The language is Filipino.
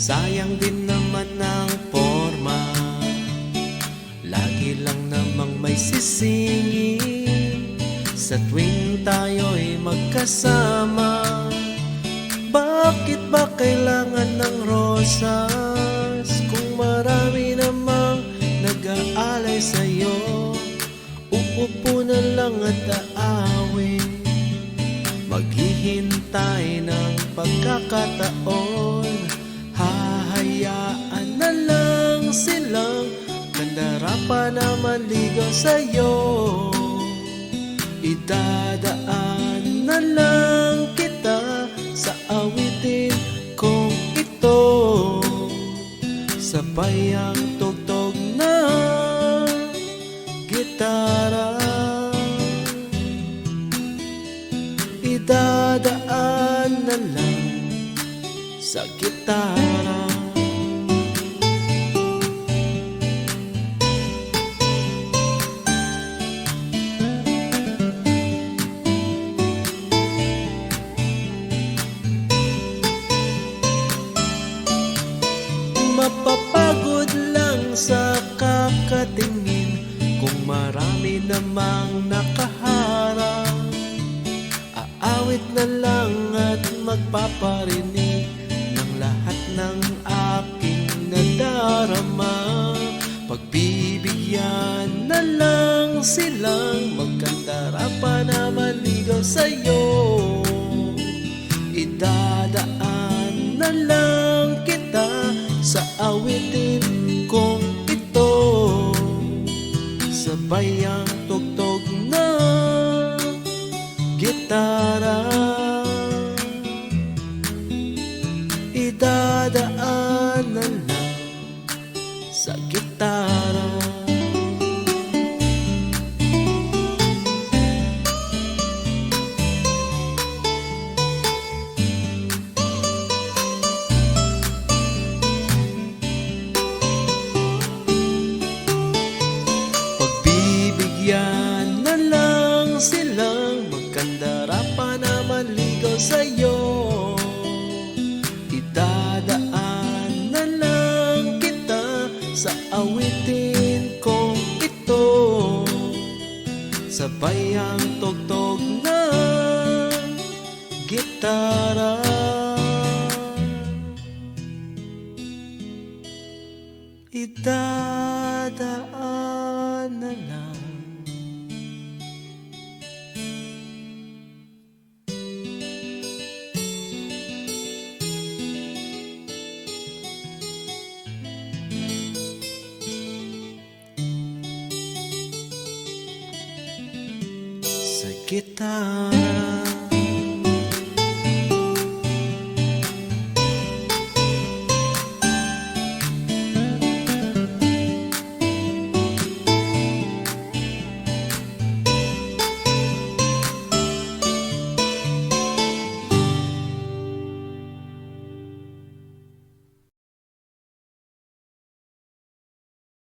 Sayang din naman ang forma Lagi lang namang may sisingin. Sa tuwing tayo'y magkasama Bakit ba kailangan ng rosas? Kung marami namang nag-aalay sa'yo Uupo na lang at aawin. Maghihintay ng pagkakataon Hahayaan na lang silang Kandara na maligaw sa'yo. Idadaan na lang kita Sa awitin kong ito. Sabay ang tugtog Idadaan na lang sa gitara. Mapapagod lang sa kakatingin Kung marami namang Aawit na lang at magpaparinig Ng lahat ng aking nadarama. Pagbibigyan na lang silang Magkandara pa na maligaw sa'yo. Idadaan na lang kita Sa awitin kong ito. Sabay gitara Idadaan na lang sa gitara sa'yo. Idadaan na lang kita Sa awitin kong ito. Sabay ang tugtog ng gitara. Idadaan na lang sa gitara